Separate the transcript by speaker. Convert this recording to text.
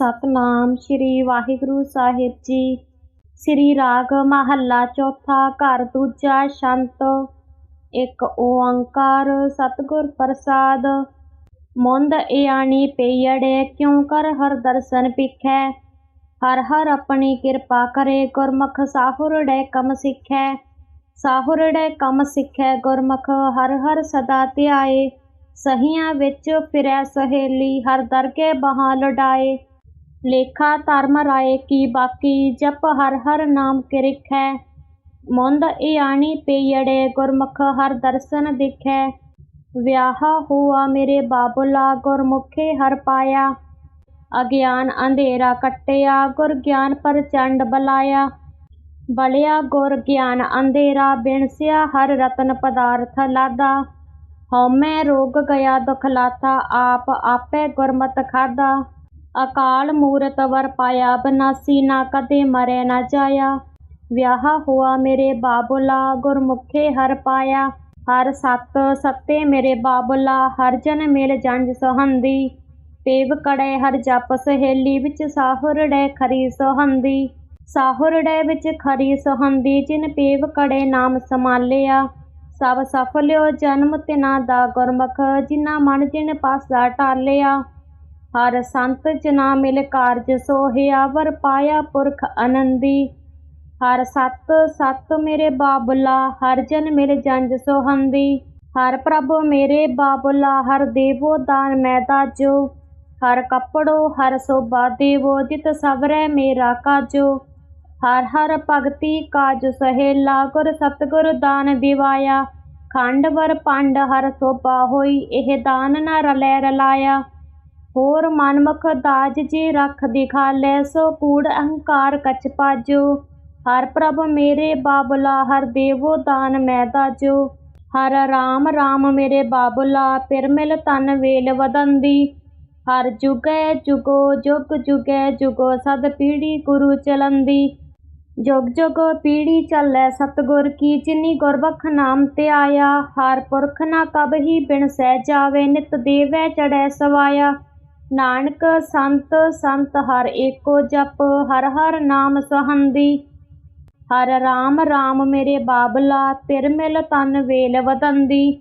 Speaker 1: ਸਤਨਾਮ ਸ੍ਰੀ ਵਾਹਿਗੁਰੂ ਸਾਹਿਬ ਜੀ। ਸ੍ਰੀ ਰਾਗ ਮਹੱਲਾ ਚੌਥਾ ਘਰ ਦੂਜਾ ਸ਼ੰਤ। ਇੱਕ ਓੰਕਾਰ ਸਤਿਗੁਰ ਪ੍ਰਸਾਦ। ਮੁੰਦ ਇਆਣੀ ਪਈੜੇ ਕਿਉ ਕਰ ਹਰ ਦਰਸ਼ਨ ਪਿਖੈ ਹਰ ਹਰ ਆਪਣੀ ਕਿਰਪਾ ਕਰੇ ਗੁਰਮੁਖ, ਸਾਹੁਰੜੇ ਕਮ ਸਿੱਖੈ। ਸਾਹੁਰੜੇ ਕਮ ਸਿੱਖੈ ਗੁਰਮੁਖ, ਹਰ ਹਰ ਸਦਾ ਧਿਆਏ। ਸਹੀਆਂ ਵਿੱਚ ਫਿਰੈ ਸਹੇਲੀ, ਹਰ ਦਰਗੇ ਬਹਾਂ ਲੜਾਏ ਲੇਖਾ ਧਰਮ ਰਾਏ ਕੀ ਬਾਕੀ ਜਪ ਹਰ ਹਰ ਨਾਮ ਕਿਰਿਖੈ ਮੁੰਦ ਇਆਣੀ ਪਈੜੇ ਗੁਰਮੁਖ ਹਰ ਦਰਸ਼ਨ ਦਿਖੈ। ਵਿਆਹ ਹੋਆ ਮੇਰੇ ਬਾਬੁਲਾ ਗੁਰਮੁਖੇ ਹਰ ਪਾਇਆ। ਅਗਿਆਨ ਅੰਧੇਰਾ ਕੱਟਿਆ, ਗੁਰ ਗਿਆਨ ਪ੍ਰਚੰਡ ਬਲਾਇਆ। ਬਲਿਆ ਗੁਰ ਗਿਆਨ ਅੰਧੇਰਾ ਬਿਨਸਿਆ, ਹਰ ਰਤਨ ਪਦਾਰਥ ਲਾਦਾ। ਹਉਮੈ ਰੋਗ ਗਿਆ ਦੁਖ ਲਾਥਾ ਆਪ ਆਪੇ ਗੁਰਮਤ ਖਾਦਾ। ਅਕਾਲ ਮੂਰਤ ਵਰ ਪਾਇਆ ਬਨਾਸੀ ਨਾ ਕਦੇ ਮਰੇ ਨਾ ਜਾਇਆ। ਵਿਆਹ ਹੋਆ ਮੇਰੇ ਬਾਬੁਲਾ, ਗੁਰਮੁਖੇ ਹਰ ਪਾਇਆ। ਹਰ ਸਤ ਸੱਤੇ ਮੇਰੇ ਬਾਬੁਲਾ, ਹਰ ਜਨ ਮਿਲ ਜੰਜ ਸੋਹੰਦੀ। ਪੇਵ ਕੜੇ ਹਰ ਜਪ ਸਹੇਲੀ, ਵਿੱਚ ਸਾਹੁਰੜੇ ਖਰੀ ਸੋਹੰਦੀ। ਸਾਹੁਰੜੇ ਵਿੱਚ ਖਰੀ ਸੋਹੰਦੀ, ਜਿਨ ਪੇਵ ਕੜੇ ਨਾਮ ਸਮਾਲਿਆ। ਸਭ ਸਫਲਿਓ ਜਨਮ ਤਿਨਾ ਦਾ ਗੁਰਮੁਖ ਜਿਨਾ ਮਨ ਜਿਨ ਪਾਸਾ ਟਾਲਿਆ। ਹਰ ਸੰਤ ਜਨਾ ਮਿਲ ਕਾਰਜ ਸੋਹਿਆ ਵਰ ਪਾਇਆ ਪੁਰਖ ਅਨੰਦੀ ਹਰ ਸਤ ਸਤ ਮੇਰੇ ਬਾਬੁਲਾ, ਹਰ ਜਨ ਮਿਲ ਜੰਜ ਸੋਹੰਦੀ। ਹਰ ਪ੍ਰਭ ਮੇਰੇ ਬਾਬੁਲਾ, ਹਰ ਦੇਵੋ ਦਾਨ ਮੈਂ ਦਾਜੋ। ਹਰ ਕੱਪੜੋ, ਹਰ ਸੋਭਾ ਦੇਵੋ, ਜਿਤ ਸਬਰੈ ਮੇਰਾ ਕਾਜੋ। ਹਰ ਹਰ ਭਗਤੀ ਕਾਜ ਸਹੇਲਾ, ਗੁਰ ਸਤਿਗੁਰ ਦਾਨ ਦਿਵਾਇਆ। ਖੰਡ ਵਰ ਪੰਡ ਹਰ ਸੋਭਾ ਹੋਈ, ਇਹ ਦਾਨ ਨਾ ਰਲੈ ਰਲਾਇਆ। ਹੋਰ ਮਨਮੁਖ ਦਾਜ ਜੇ ਰੱਖ ਦਿਖਾ ਲੈ, ਸੋ ਕੂੜ ਅਹੰਕਾਰ ਕਛ ਪਾਜੋ। ਹਰ ਪ੍ਰਭ ਮੇਰੇ ਬਾਬੁਲਾ, ਹਰ ਦੇਵੋ ਦਾਨ ਮੈਂ ਦਾਜੋ। ਹਰ ਰਾਮ ਰਾਮ ਮੇਰੇ ਬਾਬੁਲਾ ਪਿਰ ਮਿਲ ਤਨ ਵੇਲ ਵਦੰਦੀ ਹਰ ਜੁਗੈ ਜੁਗੋ, ਜੁਗ ਜੁਗੈ ਜੁਗੋ, ਸਦ ਪੀੜੀ ਗੁਰੂ ਚਲੰਦੀ। ਜੁਗ ਜੁਗ ਪੀੜੀ ਚੱਲੈ ਸਤਗੁਰ ਕੀ, ਜਿਨੀ ਗੁਰਬਖ ਨਾਮ ਤੇ ਆਇਆ। ਹਰ ਪੁਰਖ ਨਾ ਕਬ ਹੀ ਬਿਨ ਸਹਿ ਜਾਵੇ, ਨਿਤ ਦੇਵੈ ਚੜੈ ਸਵਾਇਆ। ਨਾਨਕ ਸੰਤ ਸੰਤ ਹਰ ਏਕੋ ਜਪ, ਹਰ ਹਰ ਨਾਮ ਸਹੰਦੀ। ਹਰ ਰਾਮ ਰਾਮ ਮੇਰੇ ਬਾਬਲਾ, ਤਿਰ ਮਿਲ ਤਨ ਵੇਲ ਵਦੰਦੀ